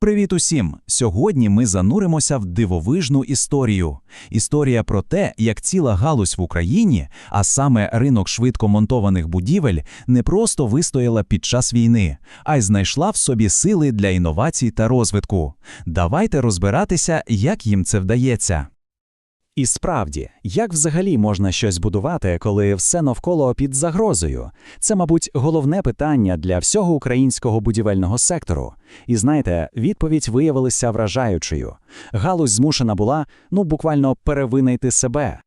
Привіт усім! Сьогодні ми зануримося в дивовижну історію. Історія про те, як ціла галузь в Україні, а саме ринок швидко монтованих будівель, не просто вистояла під час війни, а й знайшла в собі сили для інновацій та розвитку. Давайте розбиратися, як їм це вдається. І справді, як взагалі можна щось будувати, коли все навколо під загрозою? Це, мабуть, головне питання для всього українського будівельного сектору. І знаєте, відповідь виявилася вражаючою. Галузь змушена була, ну, буквально перевинайти себе.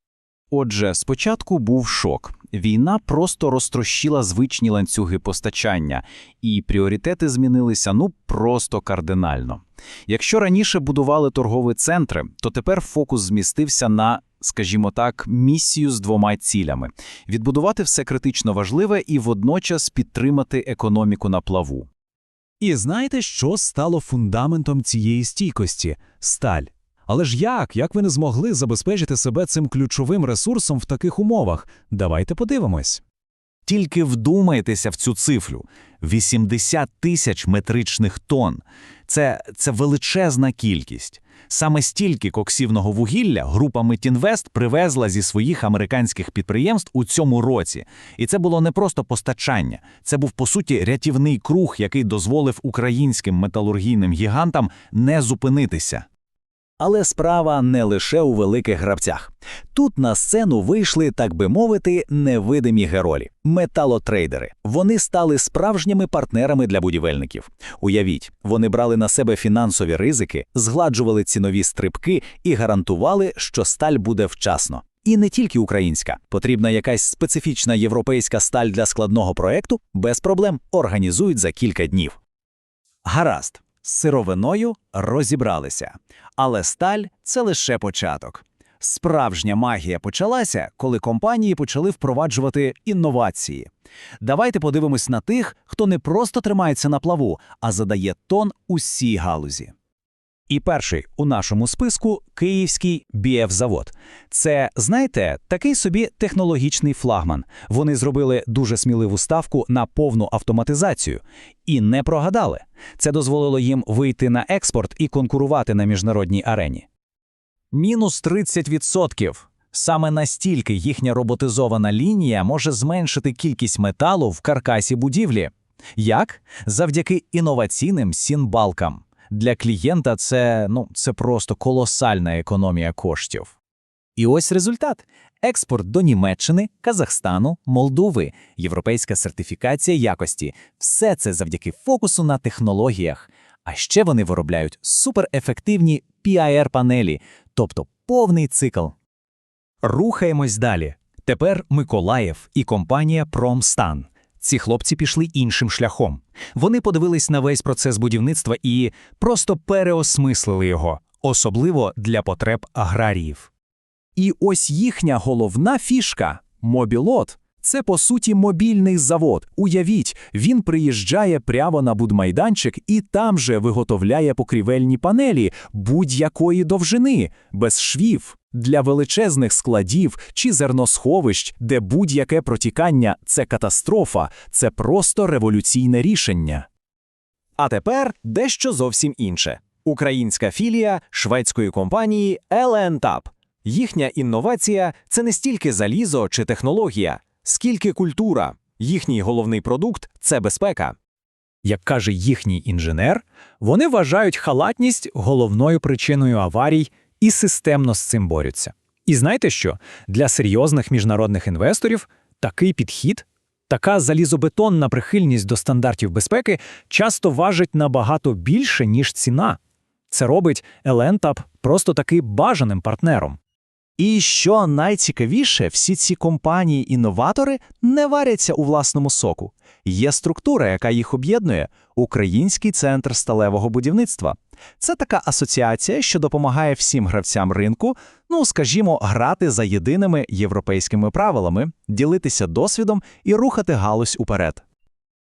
Отже, спочатку був шок. Війна просто розтрощила звичні ланцюги постачання, і пріоритети змінилися ну просто кардинально. Якщо раніше будували торгові центри, то тепер фокус змістився на, скажімо так, місію з двома цілями: відбудувати все критично важливе і водночас підтримати економіку на плаву. І знаєте, що стало фундаментом цієї стійкості сталь. Але ж як? Як ви не змогли забезпечити себе цим ключовим ресурсом в таких умовах? Давайте подивимось. Тільки вдумайтеся в цю цифру: 80 тисяч метричних тонн. Це, це величезна кількість. Саме стільки коксівного вугілля група Метінвест привезла зі своїх американських підприємств у цьому році. І це було не просто постачання, це був по суті рятівний круг, який дозволив українським металургійним гігантам не зупинитися. Але справа не лише у великих гравцях. Тут на сцену вийшли, так би мовити, невидимі герої – металотрейдери. Вони стали справжніми партнерами для будівельників. Уявіть, вони брали на себе фінансові ризики, згладжували цінові стрибки і гарантували, що сталь буде вчасно. І не тільки українська, потрібна якась специфічна європейська сталь для складного проекту, без проблем організують за кілька днів. Гаразд. Сировиною розібралися. Але сталь це лише початок. Справжня магія почалася, коли компанії почали впроваджувати інновації. Давайте подивимось на тих, хто не просто тримається на плаву, а задає тон усій галузі. І перший у нашому списку Київський БІФ-завод. Це, знаєте, такий собі технологічний флагман. Вони зробили дуже сміливу ставку на повну автоматизацію і не прогадали. Це дозволило їм вийти на експорт і конкурувати на міжнародній арені. Мінус 30%. Саме настільки їхня роботизована лінія може зменшити кількість металу в каркасі будівлі. Як? Завдяки інноваційним сінбалкам. Для клієнта це, ну, це просто колосальна економія коштів. І ось результат: експорт до Німеччини, Казахстану, Молдови, європейська сертифікація якості все це завдяки фокусу на технологіях. А ще вони виробляють суперефективні PIR-панелі, тобто повний цикл. Рухаємось далі. Тепер Миколаїв і компанія Промстан. Ці хлопці пішли іншим шляхом. Вони подивились на весь процес будівництва і просто переосмислили його, особливо для потреб аграріїв. І ось їхня головна фішка мобілот. Це, по суті, мобільний завод. Уявіть, він приїжджає прямо на будмайданчик і там же виготовляє покрівельні панелі будь-якої довжини, без швів, для величезних складів чи зерносховищ, де будь-яке протікання це катастрофа, це просто революційне рішення. А тепер дещо зовсім інше. Українська філія шведської компанії LNTAP. Їхня інновація це не стільки залізо чи технологія, скільки культура. Їхній головний продукт це безпека. Як каже їхній інженер, вони вважають халатність головною причиною аварій і системно з цим борються. І знаєте що? Для серйозних міжнародних інвесторів такий підхід, така залізобетонна прихильність до стандартів безпеки часто важить набагато більше, ніж ціна. Це робить Елентап просто таки бажаним партнером. І що найцікавіше, всі ці компанії-інноватори не варяться у власному соку. Є структура, яка їх об'єднує Український центр сталевого будівництва. Це така асоціація, що допомагає всім гравцям ринку, ну скажімо, грати за єдиними європейськими правилами, ділитися досвідом і рухати галузь уперед.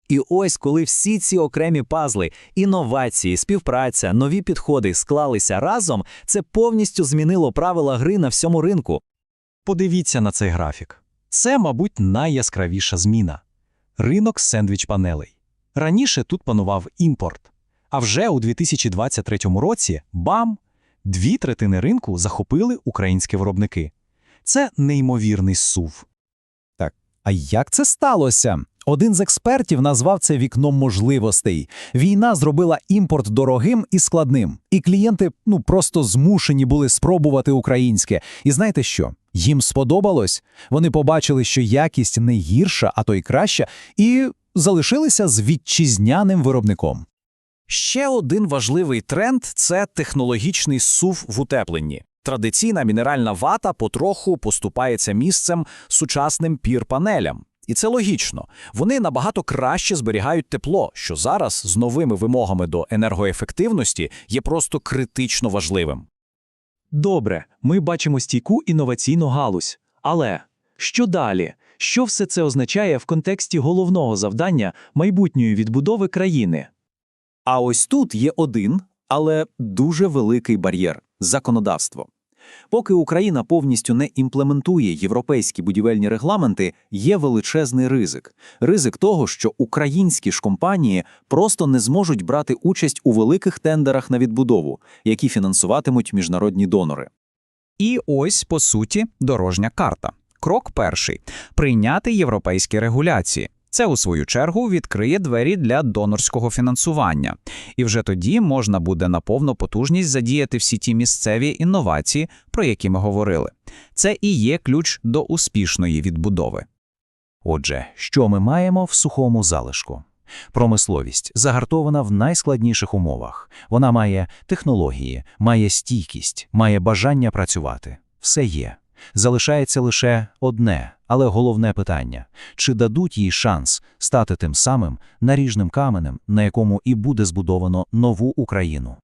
І ось коли всі ці окремі пазли, інновації, співпраця, нові підходи склалися разом, це повністю змінило правила гри на всьому ринку. Подивіться на цей графік. Це, мабуть, найяскравіша зміна. Ринок сендвіч панелей. Раніше тут панував імпорт. А вже у 2023 році бам! Дві третини ринку захопили українські виробники. Це неймовірний сув. Так, А як це сталося? Один з експертів назвав це вікном можливостей. Війна зробила імпорт дорогим і складним, і клієнти ну просто змушені були спробувати українське. І знаєте що? Їм сподобалось. Вони побачили, що якість не гірша, а то й краща, і залишилися з вітчизняним виробником. Ще один важливий тренд це технологічний сув в утепленні. Традиційна мінеральна вата потроху поступається місцем сучасним пір-панелям. І це логічно. Вони набагато краще зберігають тепло, що зараз з новими вимогами до енергоефективності є просто критично важливим. Добре, ми бачимо стійку інноваційну галузь. Але що далі? Що все це означає в контексті головного завдання майбутньої відбудови країни? А ось тут є один, але дуже великий бар'єр законодавство. Поки Україна повністю не імплементує європейські будівельні регламенти, є величезний ризик. Ризик того, що українські ж компанії просто не зможуть брати участь у великих тендерах на відбудову, які фінансуватимуть міжнародні донори. І ось, по суті, дорожня карта. Крок перший – прийняти європейські регуляції. Це, у свою чергу, відкриє двері для донорського фінансування. І вже тоді можна буде на повну потужність задіяти всі ті місцеві інновації, про які ми говорили. Це і є ключ до успішної відбудови. Отже, що ми маємо в сухому залишку? Промисловість загартована в найскладніших умовах. Вона має технології, має стійкість, має бажання працювати. Все є. Залишається лише одне, але головне питання – чи дадуть їй шанс стати тим самим наріжним каменем, на якому і буде збудовано нову Україну?